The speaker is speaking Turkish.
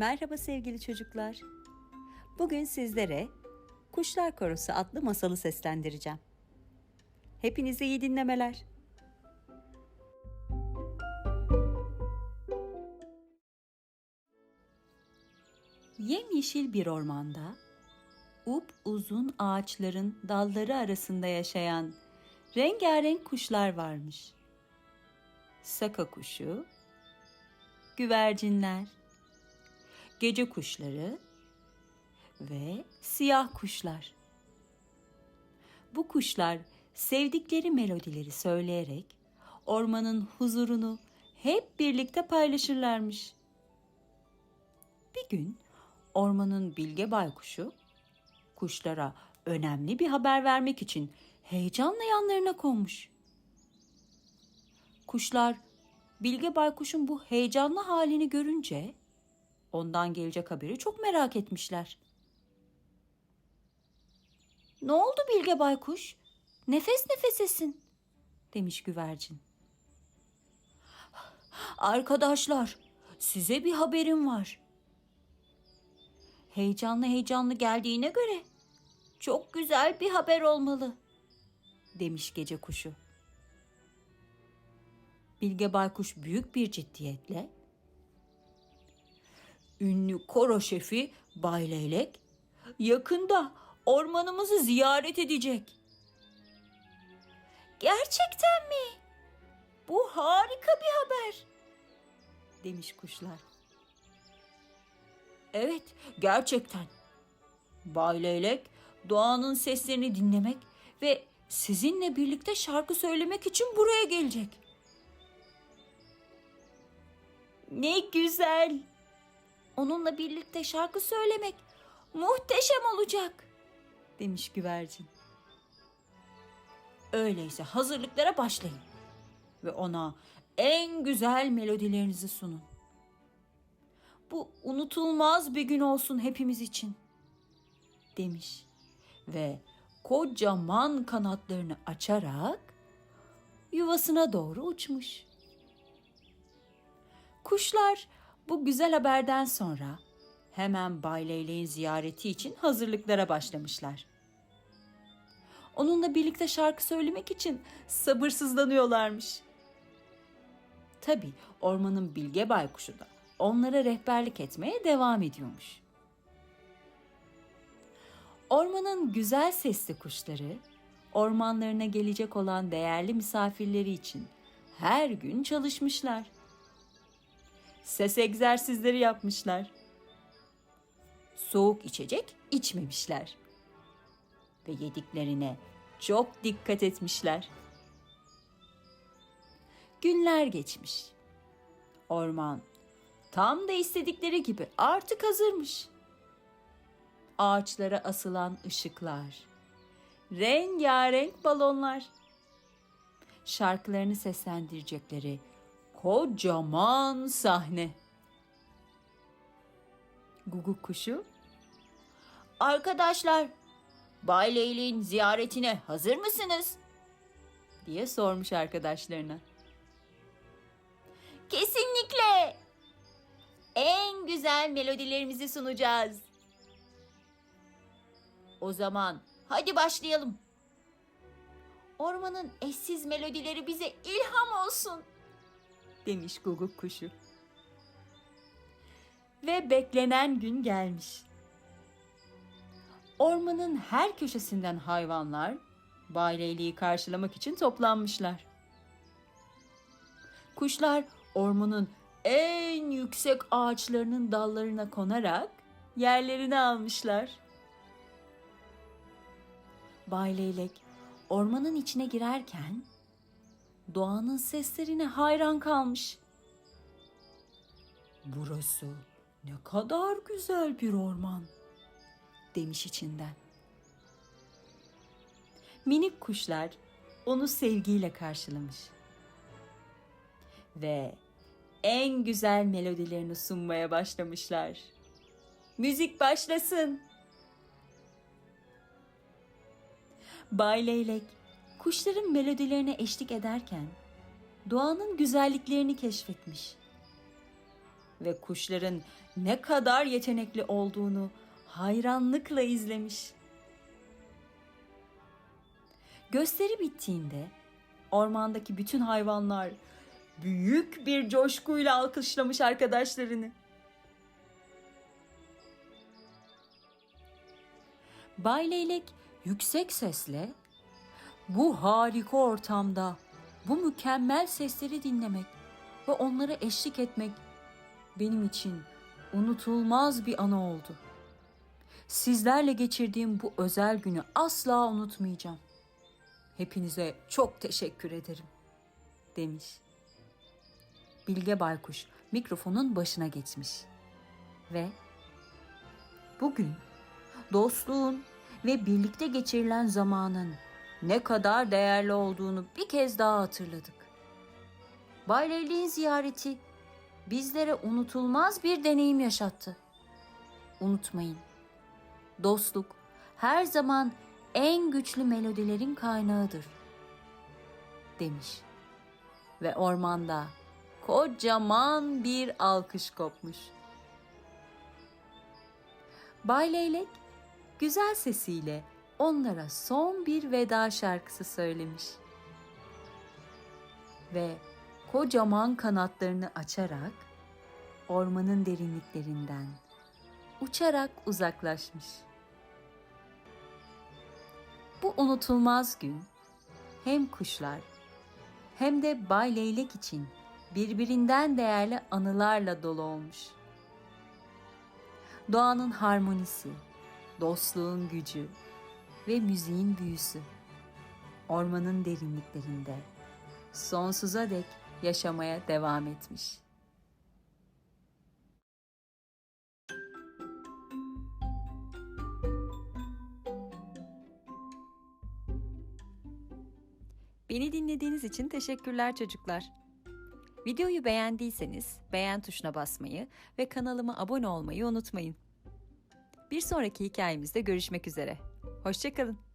Merhaba sevgili çocuklar. Bugün sizlere Kuşlar Korosu adlı masalı seslendireceğim. Hepinize iyi dinlemeler. Yemyeşil bir ormanda, up uzun ağaçların dalları arasında yaşayan rengarenk kuşlar varmış. Saka kuşu, güvercinler, gece kuşları ve siyah kuşlar. Bu kuşlar sevdikleri melodileri söyleyerek ormanın huzurunu hep birlikte paylaşırlarmış. Bir gün ormanın bilge baykuşu kuşlara önemli bir haber vermek için heyecanla yanlarına konmuş. Kuşlar Bilge Baykuş'un bu heyecanlı halini görünce ondan gelecek haberi çok merak etmişler. Ne oldu Bilge Baykuş? Nefes nefesesin demiş güvercin. Arkadaşlar, size bir haberim var. Heyecanlı heyecanlı geldiğine göre çok güzel bir haber olmalı demiş gece kuşu. Bilge Baykuş büyük bir ciddiyetle ünlü koro şefi Bay Leylek yakında ormanımızı ziyaret edecek. Gerçekten mi? Bu harika bir haber demiş kuşlar. Evet, gerçekten. Bay Leylek doğanın seslerini dinlemek ve sizinle birlikte şarkı söylemek için buraya gelecek. Ne güzel. Onunla birlikte şarkı söylemek muhteşem olacak, demiş güvercin. Öyleyse hazırlıklara başlayın ve ona en güzel melodilerinizi sunun. Bu unutulmaz bir gün olsun hepimiz için, demiş ve kocaman kanatlarını açarak yuvasına doğru uçmuş. Kuşlar bu güzel haberden sonra hemen Bay Leylek'in ziyareti için hazırlıklara başlamışlar. Onunla birlikte şarkı söylemek için sabırsızlanıyorlarmış. Tabii ormanın bilge baykuşu da onlara rehberlik etmeye devam ediyormuş. Ormanın güzel sesli kuşları ormanlarına gelecek olan değerli misafirleri için her gün çalışmışlar ses egzersizleri yapmışlar. Soğuk içecek içmemişler. Ve yediklerine çok dikkat etmişler. Günler geçmiş. Orman tam da istedikleri gibi artık hazırmış. Ağaçlara asılan ışıklar, rengarenk balonlar, şarkılarını seslendirecekleri kocaman sahne. Guguk kuşu Arkadaşlar, Bay Leylek'in ziyaretine hazır mısınız? diye sormuş arkadaşlarına. Kesinlikle. En güzel melodilerimizi sunacağız. O zaman hadi başlayalım. Ormanın eşsiz melodileri bize ilham olsun demiş guguk kuşu. Ve beklenen gün gelmiş. Ormanın her köşesinden hayvanlar Bay karşılamak için toplanmışlar. Kuşlar ormanın en yüksek ağaçlarının dallarına konarak yerlerini almışlar. Bay Leylek ormanın içine girerken doğanın seslerine hayran kalmış. Burası ne kadar güzel bir orman demiş içinden. Minik kuşlar onu sevgiyle karşılamış. Ve en güzel melodilerini sunmaya başlamışlar. Müzik başlasın. Bay Leylek kuşların melodilerine eşlik ederken doğanın güzelliklerini keşfetmiş. ve kuşların ne kadar yetenekli olduğunu hayranlıkla izlemiş. Gösteri bittiğinde ormandaki bütün hayvanlar büyük bir coşkuyla alkışlamış arkadaşlarını. Bay Leylek yüksek sesle bu harika ortamda bu mükemmel sesleri dinlemek ve onlara eşlik etmek benim için unutulmaz bir anı oldu. Sizlerle geçirdiğim bu özel günü asla unutmayacağım. Hepinize çok teşekkür ederim." demiş. Bilge Baykuş mikrofonun başına geçmiş ve bugün dostluğun ve birlikte geçirilen zamanın ne kadar değerli olduğunu bir kez daha hatırladık. Bay Leyli'nin ziyareti bizlere unutulmaz bir deneyim yaşattı. Unutmayın, dostluk her zaman en güçlü melodilerin kaynağıdır, demiş. Ve ormanda kocaman bir alkış kopmuş. Bay Leylek güzel sesiyle onlara son bir veda şarkısı söylemiş. Ve kocaman kanatlarını açarak ormanın derinliklerinden uçarak uzaklaşmış. Bu unutulmaz gün hem kuşlar hem de Bay Leylek için birbirinden değerli anılarla dolu olmuş. Doğanın harmonisi, dostluğun gücü ve müziğin büyüsü. Ormanın derinliklerinde sonsuza dek yaşamaya devam etmiş. Beni dinlediğiniz için teşekkürler çocuklar. Videoyu beğendiyseniz beğen tuşuna basmayı ve kanalıma abone olmayı unutmayın. Bir sonraki hikayemizde görüşmek üzere. Hoşçakalın.